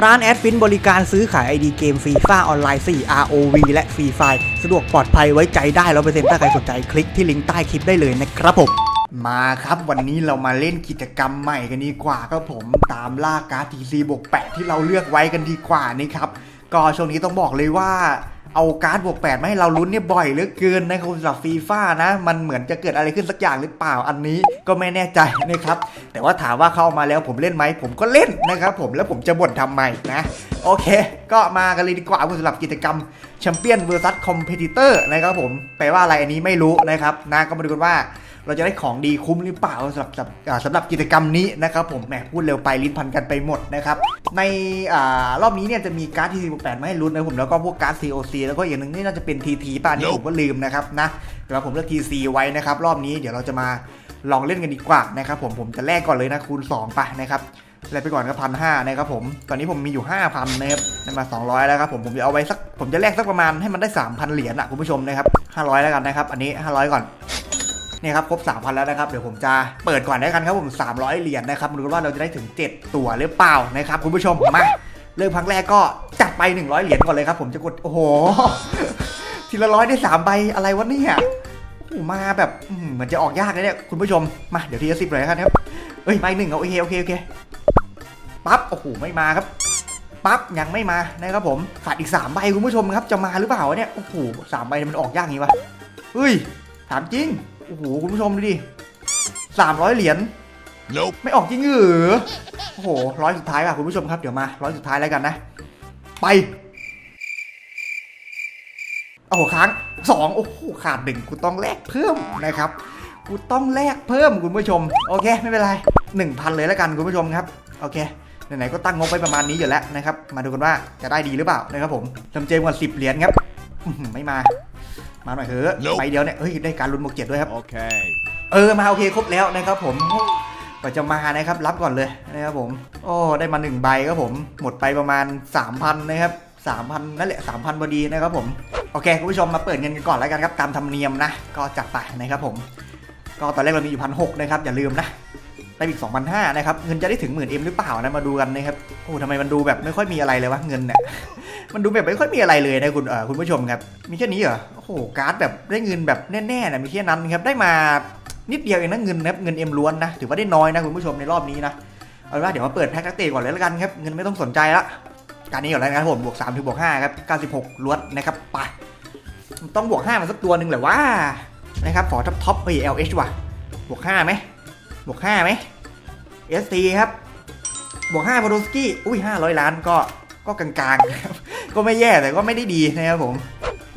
ร้านแอดฟินบริการซื้อขาย ID เกมฟรีฟ้าออนไลน์ 4 ROV และฟรีไฟสะดวกปลอดภัยไว้ใจได้ร้อเปอร์เซ็นต์ถ้าใครสนใจคลิกที่ลิงก์ใต้คลิปได้เลยนะครับผมมาครับวันนี้เรามาเล่นกิจกรรมใหม่กันดีกว่าครับผมตามล่าการ์ดทีซีบวกแปดที่เราเลือกไว้กันดีกว่านี่ครับก็ช่วงนี้ต้องบอกเลยว่า เอาการ์ดบวกแปดมาให้เราลุ้นเนี่ยบ่อยเหลือเกินนะครับสำหรับฟีฟ่านะ มันเหมือนจะเกิดอะไรขึ้นสักอย่างหรือเปล่าอันนี้ก็ไม่แน่ใจนะครับ แต่ว่าถามว่าเข้ามาแล้วผมเล่นไหมผมก็เล่นนะครับผมแล้วผมจะบ่นทำไมนะ โอเค ก็มากันเลยดีกว่าสำหรับกิจกรรม แชมเปี้ยนเวอร์ซัสคอมเพติเตอร์นะครับผมแปลว่าอะไรอันนี้ไม่รู้นะครับนะก็มาดูกันว่าเราจะได้ของดีคุ้มหรือเปล่าสำหรับสำหรับอ่าสำหรับกิจกรรมนี้นะครับผมแหมพูดเร็วไปลิ้นพันกันไปหมดนะครับในอารอบนี้เนี่ยจะมีการ์ดทีซีบวกแปดมาให้ลุ้นนะผมแล้วก็พวกการ์ด COC แล้วก็อย่างหนึ่งนี่น่าจะเป็น TT ป่ะอันนี่ผมก็ลืมนะครับนะแต่ว่าผมเลือก TC ไว้นะครับรอบนี้เดี๋ยวเราจะมาลองเล่นกันดีกว่านะครับผมผมจะแลกก่อนเลยนะคูณ2ไปนะครับ แลกไปก่อนก็พันห้านะครับผม ตอนนี้ผมมีอยู่5,000นะครับได้มา200แล้วครับผม ผมจะเอาไว้สัก ผมจะแลกสักประมาณให้มันได้3,000เหรียญอะคุณผู้ชมนะครับ500แล้วกันนะครับ อันนี้500ก่อนเนี่ยครับครบ 3,000 แล้วนะครับ เดี๋ยวผมจะเปิดก่อนได้กันครับผม 300 เหรียญนะครับมาดูว่าเราจะได้ถึง 7 ตัวหรือเปล่านะครับคุณผู้ชมมาเริ่มครั้งแรกก็จัดไป 100 เหรียญก่อนเลยครับ ผมจะกด โอ้โห ทีละร้อยได้3ใบอะไรวะเนี่ยมาแบบเหมือนจะออกยากเลยเนี่ยคุณผู้ชมมาเดี๋ยวทีละสิบเลยครับเอ้ยใบหนึ่งเอาโอเคโอเคโอเค ปั๊บโอ้โหไม่มาครับปั๊บยังไม่มานะครับผมขาดอีก3ใบคุณผู้ชมครับจะมาหรือเปล่าวะเนี่ยโอ้โหสามใบมันออกยากอย่างนี้วะเฮ้ยถามจริงโอ้โหคุณผู้ชมดูดิสามร้อยเหรียญ Nope. ไม่ออกจริงเหรอโอ้โหร้อยสุดท้ายค่ะคุณผู้ชมครับเดี๋ยวมาร้อยสุดท้ายแล้วกันนะ ไปโอ้โหค้างสองโอ้โหขาดหนึ่งกูต้องแลกเพิ่มนะครับกูต้องแลกเพิ่มคุณผู้ชม โอเค ไม่เป็นไรหนึ่งพันเลยแล้วกันคุณผู้ชมครับ โอเค ไหนๆก็ตั้งงบไว้ประมาณนี้อยู่แล้วนะครับ มาดูกันว่าจะได้ดีหรือเปล่านะครับผมจำเจมก่อนสิบเหรียญครับอื้อหือไม่มา มาหน่อยเถอะ Nope ไปเดียวเนี่ยเฮ้ยได้การลุ้นบวกเจ็ดด้วยครับ Okay. เออมาโอเคครบแล้วนะครับผมกว่าจะมานะครับรับก่อนเลยนะครับผมโอ้ได้มาหนึ่งใบครับผม หมดไปประมาณ 3,000นะครับ3,000นั่นแหละ3,000พอดีนะครับผมโอเคคุณผู้ชมมาเปิดเงินกันก่อนแล้วกันครับตามธรรมเนียมนะก็จัดไปนะครับผม ก็ตอนแรกเรามีอยู่พันหนะครับอย่าลืมนะ ได้อีก 2,500นะครับ เงินจะได้ถึงหมื่นเอ็มหรือเปล่านะ มาดูกันนะครับ โอ้ทำไมมันดูแบบไม่ค่อยมีอะไรเลยวะเงินเนี่ย มันดูแบบไม่ค่อยมีอะไรเลยนะคุณเออคุณผู้ชมครับ มีแค่นี้เหรอ โอ้โห การ์ดแบบได้เงินแบบแน่ๆนะมีแค่นั้นครับ ได้มานิดเดียวเองนะเงินนะครับ เงินเอ็มล้วนนะ ถือว่าได้น้อยนะคุณผู้ชมในรอบนี้นะ เอาว่าเดี๋ยวมาเปิดแพ็คนักเตะก่อนเลยล้วกันครับ เงินไม่ต้องสนใจละการนี้ก่อนแล้วนะครับผม บวก3ถึงบวก5ครับ96ล้วนนะครับ ไป ต้องบวก5มันสักตัวหนึ่งแหละว่านะครับขอท็อปท็อปเฮ้ย LH ว่ะบวก5ไหม บวก5ไหม ST ครับ บวก5โพโดสกี้ อุ้ย500ล้านก็ ก็กลางๆครับก็ไม่แย่แต่ก็ไม่ได้ดีนะครับผม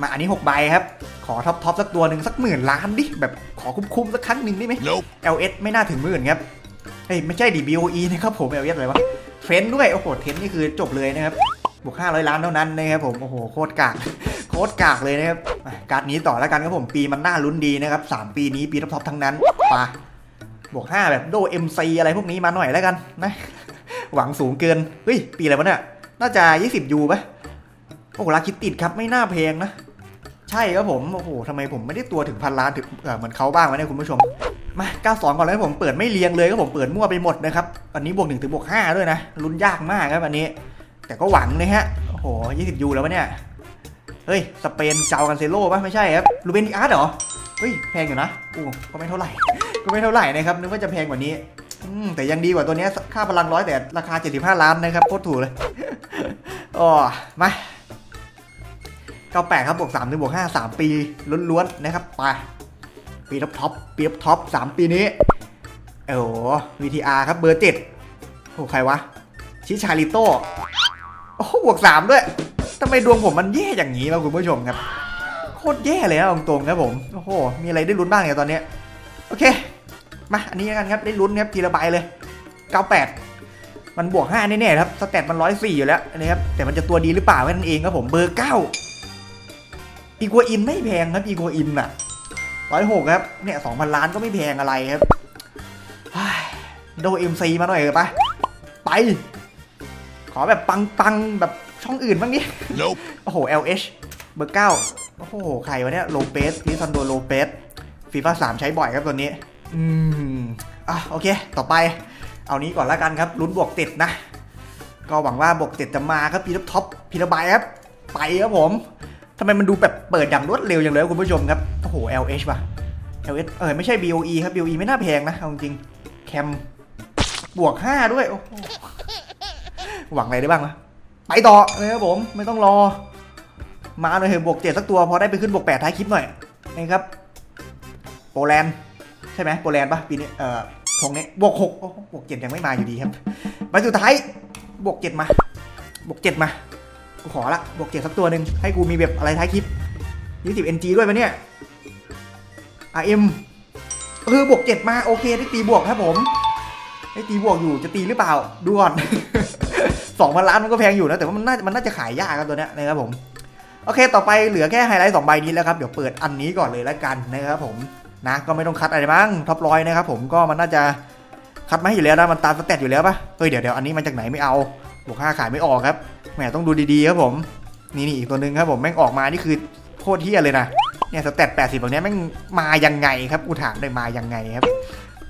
มาอันนี้6ใบครับ ขอท็อปท็อปสักตัวหนึ่งสักหมื่นล้านดิ แบบขอคุ้มๆสักครั้งหนึ่งได้ไหม Nope. LS ไม่น่าถึงหมื่นครับ เฮ้ยไม่ใช่ดิ BOE นะครับผม LS อะไรวะ เทรนด้วย โอ้โห เทรนนี่คือจบเลยนะครับ บวก500ล้านเท่านั้นนะครับผม โอ้โห โคตรกากโคตรกากเลยนะครับอะการ์ดนี้ต่อแล้วกันครับผม ปีมันน่าลุ้นดีนะครับ 3 ปีนี้ปีท็อปๆทั้งนั้นไปะ บวก5แบบโด MC อะไรพวกนี้มาหน่อยแล้วกันนะ หวังสูงเกิน เฮ้ย ปีอะไรวะเนี่ย น่าจะ 20ยูปะโอ้โหลาคิดติดครับไม่น่าแพงนะ ใช่ครับผม โอ้โหทำไมผมไม่ได้ตัวถึงพันล้านถึงเหมือนเขาบ้างวะเนี่ยคุณผู้ชม มา 92 ก่อนเลยผมเปิดไม่เรียงเลยครับผมเปิดมั่วไปหมดนะครับอันนี้บวก1ถึงบวก5ด้วยนะลุ้นยากมากครับอันนี้ แต่ก็หวังนะฮะโอ้โห20ยูแล้ววะเนี่ยเฮ้ย สเปนเจ้ากันเซโร่ปะไม่ใช่ครับ ลูเบนดิอาร์ตเหรอ เฮ้ย แพงอยู่นะอู้ก็ไม่เท่าไหร่ ก็ไม่เท่าไหร่นะครับนึกว่าจะแพงกว่านี้อแต่ยังดีกว่าตัวนี้ค่าพลังร้อยแต่ราคา 75 ล้านนะครับโคตรถูกเลยอ๋อมา98ครับบวก3ถึงบวก5 3 ปีล้วนๆนะครับไปปีท็อปท็อปปีท็อปท็อป3ปีนี้โอ้โห VTR ครับเบอร์7โอ้ใครวะ ชิชาริโต้โอ้บวก3ด้วยทำไมดวงผมมันแย่อย่างนี้วะคุณผู้ชมครับ โคตรแย่เลยนะตรงๆครับผม โอ้โห มีอะไรได้ลุ้นบ้างเนี่ยตอนนี้ โอเค มาอันนี้แล้วกันครับได้ลุ้นครับทีละใบเลย 98 มันบวก 5 แน่ๆครับสแตทมัน 104 อยู่แล้วนะครับแต่มันจะตัวดีหรือเปล่าแค่นั้นเองครับผมเบอร์ 9 อีกัวอินไม่แพงครับอีกัวอินอะ106ครับเนี่ย2,000 ล้านก็ไม่แพงอะไรครับเฮ้ยโดเอ็มซีมาหน่อยเถอะไปไป ขอแบบปังๆแบบช่องอื่นบ้างดิ Nope. โอ้โห LH เบอร์ 9 โอ้โห ใครวะเนี่ย โลเปสลิซันโดโลเปสฟีฟ่า3ใช้บ่อยครับตัวนี้ อืมอะโอเค ต่อไป เอานี้ก่อนแล้วกันครับลุ้นบวกติดนะ ก็หวังว่าบวกเจ็ดจะมาครับพีทับท็อปพีระบายครับ ไปครับผมทำไมมันดูแบบเปิดอย่างรวดเร็วอย่างเลยคุณผู้ชมครับ โอ้โห LH ป่ะ LH เออไม่ใช่ BOE ครับ BOE ไม่น่าแพงนะเอาจริงแคมบวก 5 ด้วย โอ้โห หวังอะไรได้บ้างวะไปต่อเลยครับผมไม่ต้องรอ มาเลยเถอะบวกเจ็ดสักตัว พอได้ไปขึ้นบวกแปดท้ายคลิปหน่อยนะครับโปแลนด์ ใช่ไหมโปแลนด์ปะปีนี้เอ่อทงนี้บวกหกบวกเจ็ดยังไม่มาอยู่ดีครับใบสุดท้ายบวกเจ็ดมาบวกเจ็ดมากูขอละบวกเจ็ดสักตัวหนึ่งให้กูมีแบบอะไรท้ายคลิปยี่สิบ NG ด้วยปะเนี่ย RM เอ็มคือบวกเจ็ดมาโอเคได้ตีบวกครับผมได้ตีบวกอยู่จะตีหรือเปล่าดูก่อนสองพันล้านมันก็แพงอยู่นะแต่ว่ามันน่ามันน่าจะขายยากครับตัวเนี้ยนะครับผมโอเค ต่อไปเหลือแค่ไฮไลท์สองใบนี้แล้วครับ เดี๋ยวเปิดอันนี้ก่อนเลยแล้วกันนะครับผม นะก็ไม่ต้องคัดอะไรบ้างท็อปร้อยนะครับผมก็มันน่าจะคัดมาให้อยู่แล้วนะมันตามสเตตอยู่แล้วปะเฮ้ยเดี๋ยวเดี๋ยวอันนี้มาจากไหนไม่เอาบวกห้าขายไม่ออกครับแหมต้องดูดีๆครับผมนี่นี่อีกตัวหนึ่งครับผมแม่งออกมานี่คือโคตรเที่ยเลยนะเนี่ยสเตตแปดสิบแบบนี้แม่งมายังไงครับกูถามได้มายังไงครับ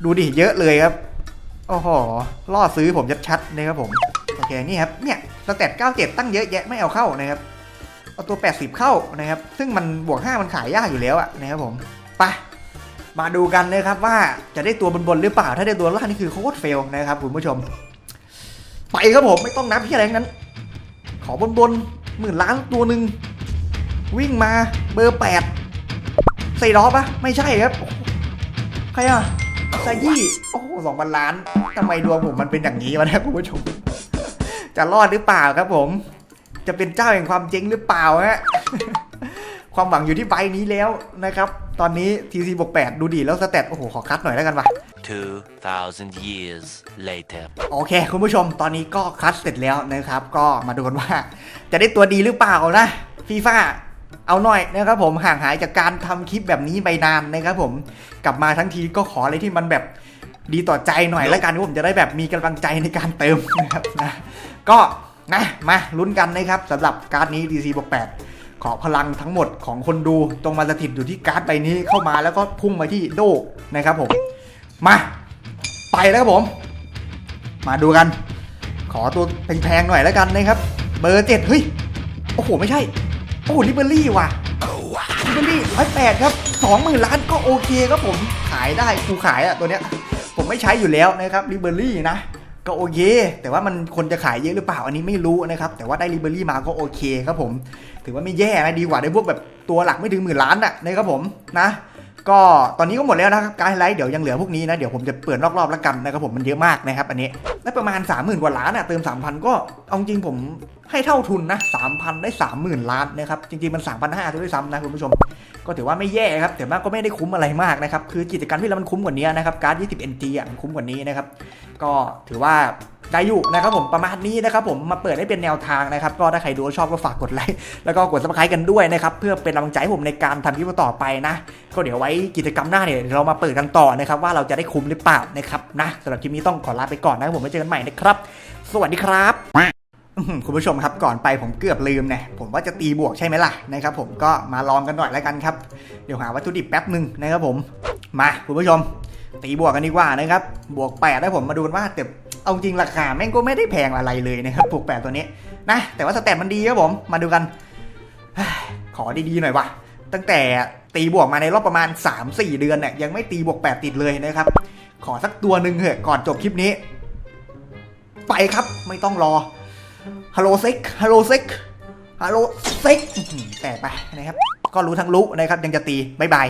ดูดิเยอะเลยครับโอ้โหล่อซื้อผมชัดๆนะครับผมโอเคนี่ครับเนี่ยสเตต97ตั้งเยอะแยะไม่เอาเข้านะครับเอาตัว 80 เข้านะครับ ซึ่งมันบวก 5 มันขายยากอยู่แล้วอะนะครับผม ไป มาดูกันนะครับว่าจะได้ตัวบนๆหรือเปล่า ถ้าได้ตัวล่างนี่คือโคตรเฟลนะครับคุณผู้ชม ไปครับผมไม่ต้องนับที่อะไรงนั้น ขอบนๆหมื่นล้านตัวหนึ่งวิ่งมาเบอร์8ใส่ล้อปะไม่ใช่ครับ ใครอะซายี่โอ้โหสองพันล้านทำไมดวงผมมันเป็นอย่างนี้วะนี่ยคุณผู้ชม จะรอดหรือเปล่าครับผม จะเป็นเจ้าแห่งความเจ๊งหรือเปล่าฮะ ความหวังอยู่ที่ใบนี้แล้วนะครับ ตอนนี้ TC บวก8ดูดีแล้วสเตตโอ้โห ขอคัดหน่อยแล้วกันวะ2,000 years later. โอเค คุณผู้ชมตอนนี้ก็คัดเสร็จแล้วนะครับ ก็มาดูกันว่า จะได้ตัวดีหรือเปล่านะฟีฟ่าเอาหน่อยนะครับผมห่างหายจากการทำคลิปแบบนี้ไปนานนะครับผมกลับมาทั้งทีก็ขออะไรที่มันแบบดีต่อใจหน่อยแล้วกันผมจะได้แบบมีกำลังใจในการเติมนะครับนะก็นะมาลุ้นกันนะครับสำหรับการ์ดนี้ DC บวก8 ขอพลังทั้งหมดของคนดูตรงมาสถิตอยู่ที่การ์ดใบนี้เข้ามาแล้วก็พุ่งมาที่โดนะครับผม มาไปแล้วครับผม มาดูกัน ขอตัวแพงๆหน่อยแล้วกันนะครับ เบอร์เจ็ดเฮ้ย โอ้โห ไม่ใช่ โอ้โหลิเบอรี่ว่ะลิเบอรี่ร้อยแปดครับสองหมื่นล้านก็โอเคครับผม ขายได้กูขายอะตัวเนี้ย ผมไม่ใช้อยู่แล้วนะครับลิเบอรี่นะ ก็โอเค แต่ว่ามันคนจะขายเยอะหรือเปล่าอันนี้ไม่รู้นะครับ แต่ว่าได้ลิเบอรี่มาก็โอเคครับผม ถือว่าไม่แย่นะดีกว่าได้พวกแบบตัวหลักไม่ถึงหมื่นล้านอะนะครับผมนะก็ตอนนี้ก็หมดแล้วนะครับการไฮไลท์เดี๋ยวยังเหลือพวกนี้นะ เดี๋ยวผมจะเปิดรอบๆแล้วกันนะครับผมมันเยอะมากนะครับอันนี้ได้ประมาณ 30,000 กว่าล้านอะเติม 3,000 ก็เอาจริงผมให้เท่าทุนนะ3,000 ได้ 30,000 ล้านนะครับจริงๆมัน 3,500ด้วยซ้ำนะคุณผู้ชม ก็ถือว่าไม่แย่ครับแต่ว่าก็ไม่ได้คุ้มอะไรมากนะครับคือกิจกรรมที่เรามันคุ้มกว่านี้นะครับการ์ด20 NG อะมันคุ้มกว่านี้นะครับก็ถือว่าได้อยู่นะครับผมประมาณนี้นะครับผมมาเปิดให้เป็นแนวทางนะครับก็ถ้าใครดูชอบก็ฝากกดไลค์แล้วก็กด subscribe กันด้วยนะครับเพื่อเป็นกำลังใจให้ผมในการทำคลิปต่อไปนะ ก็เดี๋ยวไว้กิจกรรมหน้าเนี่ยเรามาเปิดกันต่อนะครับว่าเราจะได้คุ้มหรือเปล่านะครับนะสำหรับคลิปนี้ต้องขอลาไปก่อนนะครับผมไว้เจอกันใหม่นะครับ สวัสดีครับ คุณผู้ชมครับก่อนไปผมเกือบลืมเนี่ยผมว่าจะตีบวกใช่ไหมล่ะนะครับผมก็มาลองกันหน่อยแล้วกันครับ เดี๋ยวหาวัตถุดิบแป๊บหนึ่งนะครับผม มาคุณผู้ชม ตีบวกกันดีกว่านะครับ บวก8แล้วผมมาดูกันว่าแต่เอาจริงราคาแม่งก็ไม่ได้แพงอะไรเลยนะครับบวก8ตัวนี้นะแต่ว่าสแตทมันดีครับผมมาดูกัน ขอดีๆหน่อยว่ะตั้งแต่ตีบวกมาในรอบประมาณ 3-4 เดือนเนี่ยยังไม่ตีบวก 8 ติดเลยนะครับ ขอสักตัวหนึ่งเถอะก่อนจบคลิปนี้ ไปครับไม่ต้องรอ ฮัลโหลเซ็กฮัลโหลเซ็กฮัลโหลเซ็กแต่ไปนะครับ ก็รู้ทั้งรู้นะครับยังจะตีบายบาย